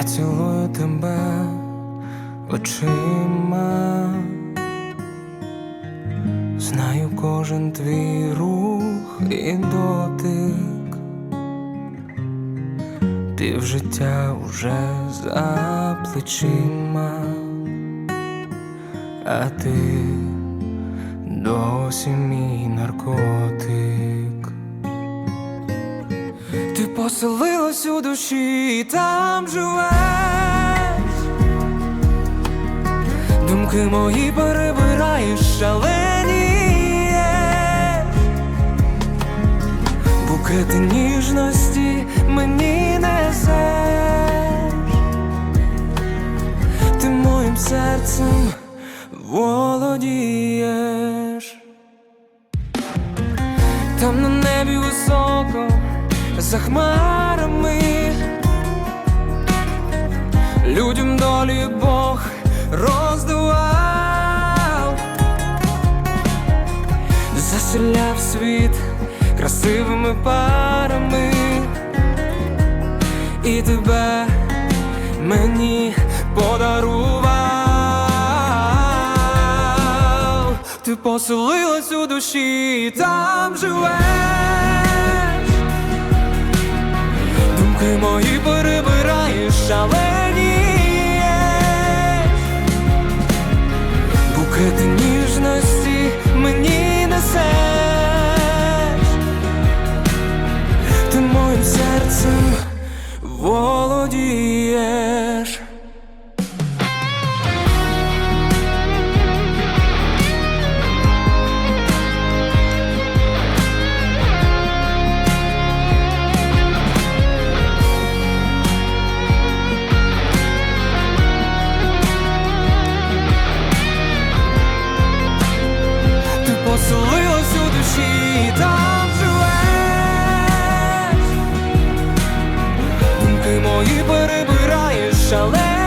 Я цілую тебе очима, знаю кожен твій рух і дотик, ти в життя уже за плечима, а ти досі мій наркотик. Поселилась у душі і там живеш. Думки мої перебираєш шаленієш Букети ніжності мені несеш. Ти моїм серцем володієш. Там на небі високо за хмарами Людям долі Бог роздував, заселяв світ красивими парами, і тебе мені подарував. Ти поселилась у душі, там живеш. шаленіє букети ніжності мені несеш. Ти моїм серцем володієш. поселилась у душі і там живе, думки мої перебираєш але